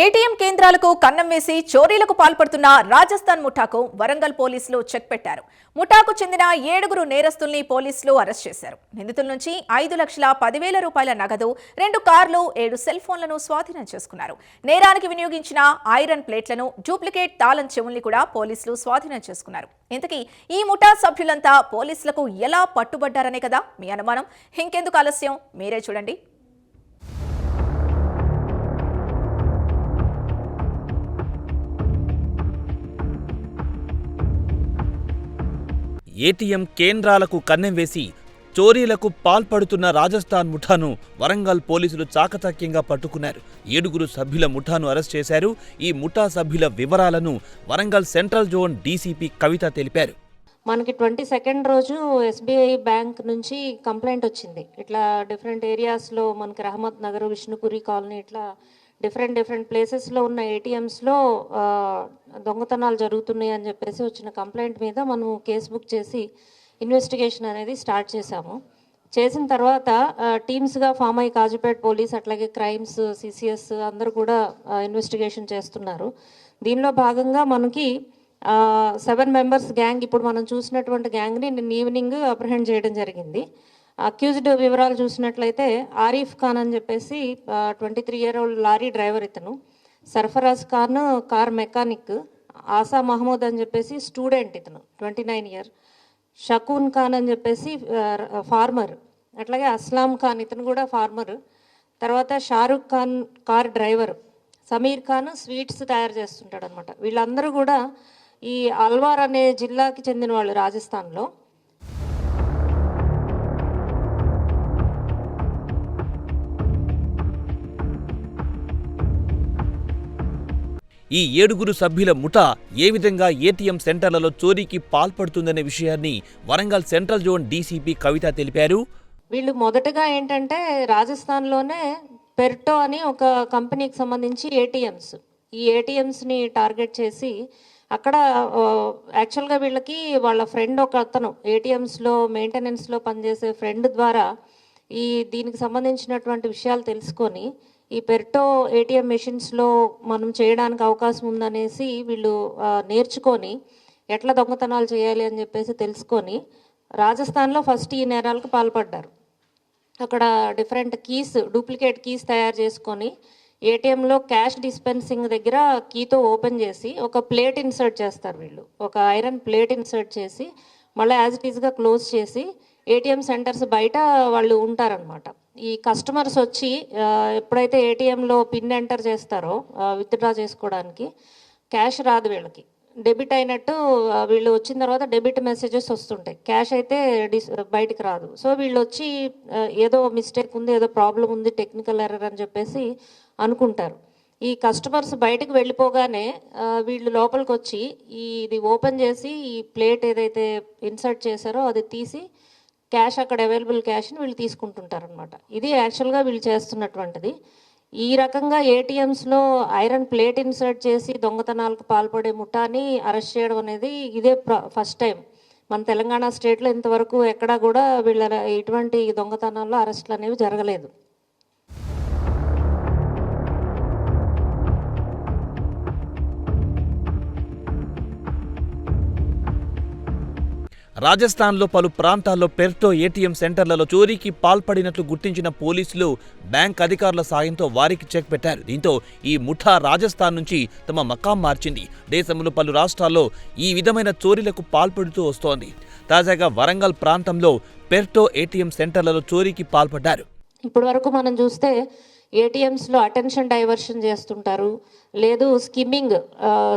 ATM కేంద్రాలకు కన్నం వేసి చోరీలకు పాల్పడుతున్న రాజస్థాన్ ముఠాకు వరంగల్ పోలీసులు చెక్ పెట్టారు. ముఠాకు చెందిన ఏడుగురు నేరస్తుల్ని పోలీసులు అరెస్ట్ చేశారు. నిందితుల నుంచి ఐదు లక్షల పదివేల రూపాయల నగదు రెండు కార్లు ఏడు సెల్ ఫోన్లను స్వాధీనం చేసుకున్నారు. నేరానికి వినియోగించిన ఐరన్ ప్లేట్లను డూప్లికేట్ తాళం చెవుల్ని కూడా పోలీసులు స్వాధీనం చేసుకున్నారు. ఇంతకీ ఈ ముఠా సభ్యులంతా పోలీసులకు ఎలా పట్టుబడ్డారనే కదా మీ అనుమానం? ఇంకెందుకు ఆలస్యం? మీరే చూడండి. ఏటీఎం కేంద్రాలకు కన్నెం వేసి చోరీలకు పాల్పడుతున్న రాజస్థాన్ ముఠాను వరంగల్ పోలీసులు చాకచక్యంగా పట్టుకున్నారు. ఏడుగురు సభ్యుల ముఠాను అరెస్ట్ చేశారు. ఈ ముఠా సభ్యుల వివరాలను Warangal central zone DCP Kavitha తెలిపారు. మనకి ట్వంటీ సెకండ్ రోజు ఎస్బీఐ బ్యాంక్ నుంచి కంప్లైంట్ వచ్చింది. ఇట్లా డిఫరెంట్ ఏరియాస్లో మనకి రహమత్ నగర్ విష్ణుపురి కాలనీ ఇట్లా డిఫరెంట్ డిఫరెంట్ ప్లేసెస్లో ఉన్న ఏటీఎంస్లో దొంగతనాలు జరుగుతున్నాయి అని చెప్పేసి వచ్చిన కంప్లైంట్ మీద మనం కేసు బుక్ చేసి ఇన్వెస్టిగేషన్ అనేది స్టార్ట్ చేశాము. చేసిన తర్వాత టీమ్స్గా ఫామ్ అయ్యి కాజుపేట పోలీస్ అట్లాగే క్రైమ్స్ సిసిఎస్ అందరూ కూడా ఇన్వెస్టిగేషన్ చేస్తున్నారు. దీనిలో భాగంగా మనకి సెవెన్ మెంబర్స్ గ్యాంగ్ ఇప్పుడు మనం చూసినటువంటి గ్యాంగ్ని నిన్న ఈవినింగ్ అప్రహెండ్ చేయడం జరిగింది. అక్యూజ్డ్ వివరాలు చూసినట్లయితే ఆరిఫ్ ఖాన్ అని చెప్పేసి twenty three year old lorry driver ఇతను. Sarfaraz Khan car mechanic. ఆసా మహమూద్ అని చెప్పేసి స్టూడెంట్ ఇతను twenty nine year Shakoon Khan అని చెప్పేసి ఫార్మర్. అట్లాగే అస్లాం ఖాన్ ఇతను కూడా ఫార్మర్. తర్వాత Shahrukh Khan car driver. Sameer Khan sweets తయారు చేస్తుంటాడు అనమాట వీళ్ళందరూ కూడా ఈ అల్వార్ అనే జిల్లాకి చెందిన వాళ్ళు రాజస్థాన్లో. ఈ ఏడుగురు సభ్యుల ముఠా ఏ విధంగా ఏటీఎం సెంటర్లలో చోరీకి పాల్పడుతుందనే విషయాన్ని Warangal central zone DCP Kavitha తెలిపారు. వీళ్ళు మొదటగా ఏంటంటే రాజస్థాన్లోనే పెర్టో అని ఒక కంపెనీకి సంబంధించి ఏటీఎంస్. ఈ ఏటీఎంస్ని టార్గెట్ చేసి అక్కడ యాక్చువల్గా వీళ్ళకి వాళ్ళ ఫ్రెండ్ ఒక అతను ఏటీఎంస్లో మెయింటెనెన్స్లో పనిచేసే ఫ్రెండ్ ద్వారా ఈ దీనికి సంబంధించినటువంటి విషయాలు తెలుసుకొని ఈ పెర్టో ఏటీఎం మెషిన్స్లో మనం చేయడానికి అవకాశం ఉందనేసి వీళ్ళు నేర్చుకొని ఎట్లా దొంగతనాలు చేయాలి అని చెప్పేసి తెలుసుకొని రాజస్థాన్లో ఫస్ట్ ఈ నేరాలకు పాల్పడ్డారు. అక్కడ డిఫరెంట్ కీస్ డూప్లికేట్ కీస్ తయారు చేసుకొని ఏటీఎంలో క్యాష్ డిస్పెన్సింగ్ దగ్గర కీతో ఓపెన్ చేసి ఒక ప్లేట్ ఇన్సర్ట్ చేస్తారు వీళ్ళు. ఒక ఐరన్ ప్లేట్ ఇన్సర్ట్ చేసి మళ్ళీ యాజ్ ఇట్ ఈస్గా క్లోజ్ చేసి ఏటీఎం సెంటర్స్ బయట వాళ్ళు ఉంటారనమాట ఈ కస్టమర్స్ వచ్చి ఎప్పుడైతే ఏటీఎంలో పిన్ ఎంటర్ చేస్తారో విత్డ్రా చేసుకోవడానికి క్యాష్ రాదు వీళ్ళకి. డెబిట్ అయినట్టు వీళ్ళు వచ్చిన తర్వాత డెబిట్ మెసేజెస్ వస్తుంటాయి. క్యాష్ అయితే డిస్ బయటికి రాదు. సో వీళ్ళు వచ్చి ఏదో మిస్టేక్ ఉంది ఏదో ప్రాబ్లం ఉంది టెక్నికల్ ఎర్రర్ అని చెప్పేసి అనుకుంటారు. ఈ కస్టమర్స్ బయటకు వెళ్ళిపోగానే వీళ్ళు లోపలికి వచ్చి ఈ ఇది ఓపెన్ చేసి ఈ ప్లేట్ ఏదైతే ఇన్సర్ట్ చేశారో అది తీసి క్యాష్ అక్కడ అవైలబుల్ క్యాష్ని వీళ్ళు తీసుకుంటుంటారు అనమాట ఇది యాక్చువల్గా వీళ్ళు చేస్తున్నటువంటిది. ఈ రకంగా ఏటీఎంస్లో ఐరన్ ప్లేట్ ఇన్సర్ట్ చేసి దొంగతనాలకు పాల్పడే ముఠాని అరెస్ట్ చేయడం అనేది ఇదే ఫస్ట్ టైం. మన తెలంగాణ స్టేట్లో ఇంతవరకు ఎక్కడా కూడా వీళ్ళ ఇటువంటి దొంగతనాల్లో అరెస్టులు అనేవి జరగలేదు. రాజస్థాన్లో పలు ప్రాంతాల్లో పెర్టో ఏటీఎం సెంటర్లలో చోరీకి పాల్పడినట్లు గుర్తించిన పోలీసులు బ్యాంక్ అధికారుల సాయంతో వారికి చెక్ పెట్టారు. దీంతో ఈ ముఠా రాజస్థాన్ నుంచి తమ మకాం మార్చింది. దేశంలో పలు రాష్ట్రాల్లో ఈ విధమైన చోరీలకు పాల్పడుతూ వస్తోంది. తాజాగా వరంగల్ ప్రాంతంలో పెర్టో ఏటీఎం సెంటర్లలో చోరీకి పాల్పడ్డారు. ఇప్పటి వరకు మనం చూస్తే ఏటీఎంస్లో అటెన్షన్ డైవర్షన్ చేస్తుంటారు. లేదు స్కిమ్మింగ్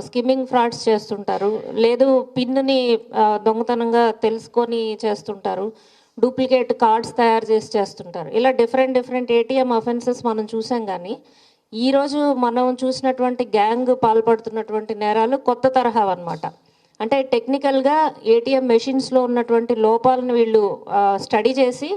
స్కిమ్మింగ్ ఫ్రాడ్స్ చేస్తుంటారు. లేదు పిన్ని దొంగతనంగా తెలుసుకొని చేస్తుంటారు. డూప్లికేట్ కార్డ్స్ తయారు చేసి చేస్తుంటారు. ఇలా డిఫరెంట్ డిఫరెంట్ ఏటీఎం అఫెన్సెస్ మనం చూసాం కానీ ఈరోజు మనం చూసినటువంటి గ్యాంగ్ పాల్పడుతున్నటువంటి నేరాలు కొత్త తరహా అన్నమాట. అంటే టెక్నికల్గా ఏటీఎం మెషిన్స్లో ఉన్నటువంటి లోపాలను వీళ్ళు స్టడీ చేసి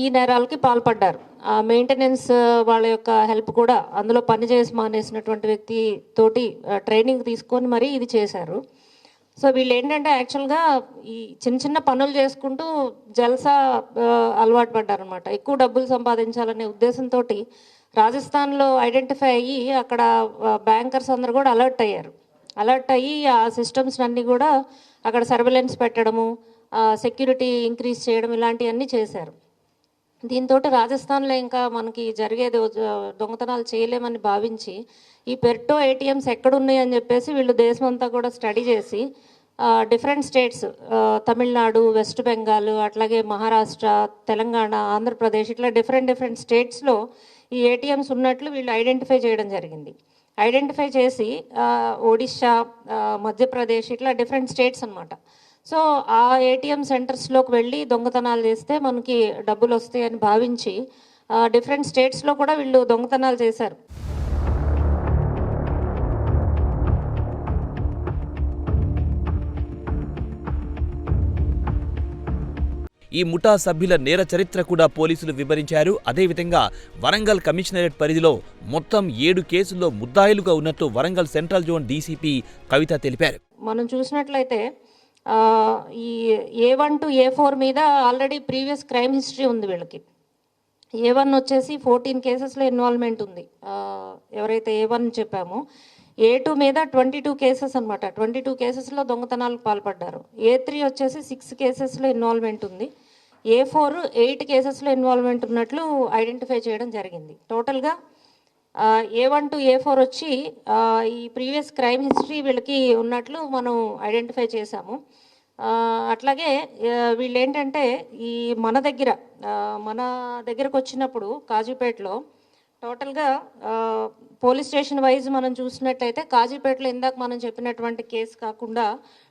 ఈ నేరాలకి పాల్పడ్డారు. ఆ మెయింటెనెన్స్ వాళ్ళ యొక్క హెల్ప్ కూడా అందులో పనిచేసి మానేసినటువంటి వ్యక్తి తోటి ట్రైనింగ్ తీసుకొని మరీ ఇది చేశారు. సో వీళ్ళు ఏంటంటే యాక్చువల్గా ఈ చిన్న చిన్న పనులు చేసుకుంటూ జల్సా అలవాటు పడ్డారనమాట ఎక్కువ డబ్బులు సంపాదించాలనే ఉద్దేశంతో రాజస్థాన్లో ఐడెంటిఫై అయ్యి అక్కడ బ్యాంకర్స్ అందరు కూడా అలర్ట్ అయ్యారు. అలర్ట్ అయ్యి ఆ సిస్టమ్స్ అన్నీ కూడా అక్కడ సర్వేలెన్స్ పెట్టడము సెక్యూరిటీ ఇంక్రీజ్ చేయడం ఇలాంటివన్నీ చేశారు. దీంతో రాజస్థాన్లో ఇంకా మనకి జరిగేది దొంగతనాలు చేయలేమని భావించి ఈ పెర్టో ఏటీఎంస్ ఎక్కడున్నాయి అని చెప్పేసి వీళ్ళు దేశమంతా కూడా స్టడీ చేసి different states Tamil Nadu West Bengal అట్లాగే మహారాష్ట్ర తెలంగాణ ఆంధ్రప్రదేశ్ ఇట్లా డిఫరెంట్ డిఫరెంట్ స్టేట్స్లో ఈ ఏటీఎంస్ ఉన్నట్లు వీళ్ళు ఐడెంటిఫై చేయడం జరిగింది. ఐడెంటిఫై చేసి ఒడిశా మధ్యప్రదేశ్ ఇట్లా డిఫరెంట్ స్టేట్స్ అనమాట సో ఆ ఏటీఎం సెంటర్స్లోకి వెళ్ళి దొంగతనాలు చేస్తే మనకి డబ్బులు వస్తాయని భావించి డిఫరెంట్ స్టేట్స్లో కూడా వీళ్ళు దొంగతనాలు చేశారు. ఈ ముఠా సభ్యుల నేర చరిత్ర కూడా పోలీసులు వివరించారు. అదేవిధంగా వరంగల్ కమిషనరేట్ పరిధిలో మొత్తం ఏడు కేసుల్లో ముద్దాయిలుగా ఉన్నట్లు Warangal central zone DCP Kavitha తెలిపారు. మనం చూసినట్లయితే ఈ A one to A four మీద ఆల్రెడీ ప్రీవియస్ క్రైమ్ హిస్టరీ ఉంది వీళ్ళకి. ఏ వన్ వచ్చేసి ఫోర్టీన్ కేసెస్లో ఇన్వాల్వ్మెంట్ ఉంది. ఎవరైతే ఏ వన్ చెప్పామో ఏ టూ మీద ట్వంటీ టూ కేసెస్ అనమాట ట్వంటీ టూ కేసెస్లో దొంగతనాలకు పాల్పడ్డారు. ఏ త్రీ వచ్చేసి సిక్స్ కేసెస్లో ఇన్వాల్వ్మెంట్ ఉంది. ఏ ఫోర్ ఎయిట్ కేసెస్లో ఇన్వాల్వ్మెంట్ ఉన్నట్లు ఐడెంటిఫై చేయడం జరిగింది. టోటల్గా A one to A four వచ్చి ఈ ప్రీవియస్ క్రైమ్ హిస్టరీ వీళ్ళకి ఉన్నట్లు మనం ఐడెంటిఫై చేశాము. అట్లాగే వీళ్ళు ఏంటంటే ఈ మన దగ్గర మన దగ్గరకు వచ్చినప్పుడు కాజీపేటలో టోటల్గా పోలీస్ స్టేషన్ వైజ్ మనం చూసినట్టయితే కాజీపేటలో ఇందాక మనం చెప్పినటువంటి కేసు కాకుండా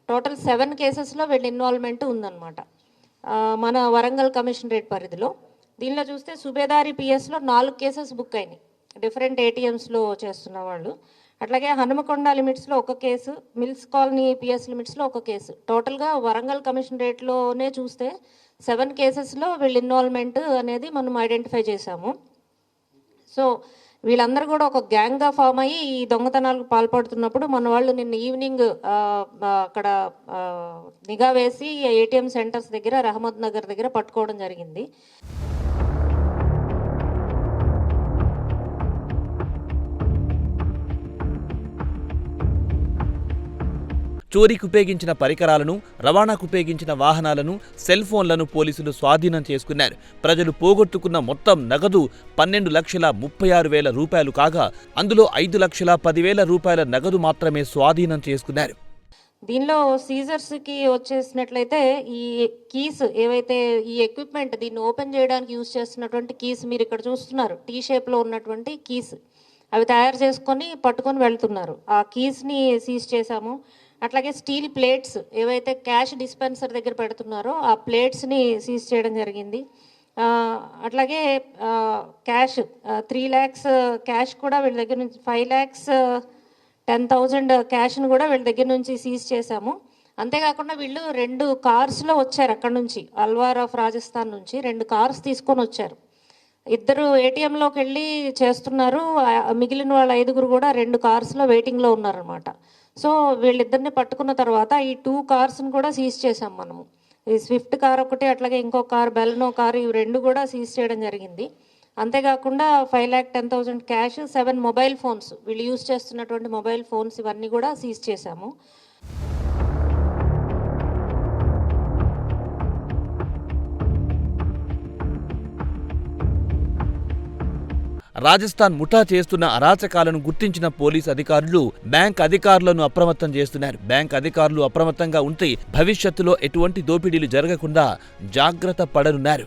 టోటల్ సెవెన్ కేసెస్లో వీళ్ళ ఇన్వాల్వ్మెంట్ ఉందన్నమాట. మన వరంగల్ కమిషనరేట్ పరిధిలో. దీనిలో చూస్తే సుబేదారి పిఎస్లో నాలుగు కేసెస్ బుక్ అయినాయి. డిఫరెంట్ ఏటీఎంస్లో చేస్తున్న వాళ్ళు. అట్లాగే హనుమకొండ లిమిట్స్లో ఒక కేసు మిల్స్ కాలనీ పిఎస్ లిమిట్స్లో ఒక కేసు. టోటల్గా వరంగల్ కమిషన్ రేట్లోనే చూస్తే సెవెన్ కేసెస్లో వీళ్ళ ఇన్వాల్వ్మెంట్ అనేది మనం ఐడెంటిఫై చేశాము. సో వీళ్ళందరూ కూడా ఒక గ్యాంగ్గా ఫామ్ అయ్యి ఈ దొంగతనాలకు పాల్పడుతున్నప్పుడు మన వాళ్ళు నిన్న ఈవినింగ్ అక్కడ నిఘా వేసి ఏటీఎం సెంటర్స్ దగ్గర రహమద్ నగర్ దగ్గర పట్టుకోవడం జరిగింది. చోరీకి ఉపయోగించిన పరికరాలను రవాణాకు ఉపయోగించిన వాహనాలను సెల్ ఫోన్లను పోలీసులు స్వాధీనం చేసుకున్నారు. ప్రజలు పోగొట్టుకున్న మొత్తం నగదు పన్నెండు లక్షల ముప్పై ఆరు వేల రూపాయలు కాగా అందులో ఐదు లక్షల పదివేల రూపాయల నగదు మాత్రమే స్వాధీనం చేసుకున్నారు. దీనిలో సీజర్స్కి వచ్చేసినట్లయితే ఈ కీస్ ఏవైతే ఈ ఎక్విప్మెంట్ దీన్ని ఓపెన్ చేయడానికి యూజ్ చేస్తున్నటువంటి కీస్ మీరు ఇక్కడ చూస్తున్నారు. టీ షేప్లో ఉన్నటువంటి కీస్. అవి తయారు చేసుకొని పట్టుకొని వెళ్తున్నారు. ఆ కీస్ని సీజ్ చేశాము. అట్లాగే స్టీల్ ప్లేట్స్ ఏవైతే క్యాష్ డిస్పెన్సర్ దగ్గర పెడుతున్నారో ఆ ప్లేట్స్ని సీజ్ చేయడం జరిగింది. అట్లాగే క్యాష్ త్రీ ల్యాక్స్ క్యాష్ కూడా వీళ్ళ దగ్గర నుంచి ఫైవ్ ల్యాక్స్ టెన్ థౌజండ్ క్యాష్ను కూడా వీళ్ళ దగ్గర నుంచి సీజ్ చేశాము. అంతేకాకుండా వీళ్ళు రెండు కార్స్లో వచ్చారు అక్కడ నుంచి అల్వార్ ఆఫ్ రాజస్థాన్ నుంచి రెండు కార్స్ తీసుకొని వచ్చారు. ఇద్దరు ఏటీఎంలోకి వెళ్ళి చేస్తున్నారు. మిగిలిన వాళ్ళ ఐదుగురు కూడా రెండు కార్స్లో వెయిటింగ్లో ఉన్నారనమాట సో వీళ్ళిద్దరిని పట్టుకున్న తర్వాత ఈ టూ కార్స్ని కూడా సీజ్ చేసాం మనము. ఈ స్విఫ్ట్ కార్ ఒకటి అట్లాగే ఇంకో కార్ బెలనో కార్ ఇవి రెండు కూడా సీజ్ చేయడం జరిగింది. అంతేకాకుండా five lakh ten thousand cash seven mobile phones వీళ్ళు యూజ్ చేస్తున్నటువంటి మొబైల్ ఫోన్స్ ఇవన్నీ కూడా సీజ్ చేశాము. రాజస్థాన్ ముఠా చేస్తున్న అరాచకాలను గుర్తించిన పోలీస్ అధికారులు బ్యాంక్ అధికారులను అప్రమత్తం చేస్తున్నారు. బ్యాంక్ అధికారులు అప్రమత్తంగా ఉంటే భవిష్యత్తులో ఎటువంటి దోపిడీలు జరగకుండా జాగ్రత్త పడనున్నారు.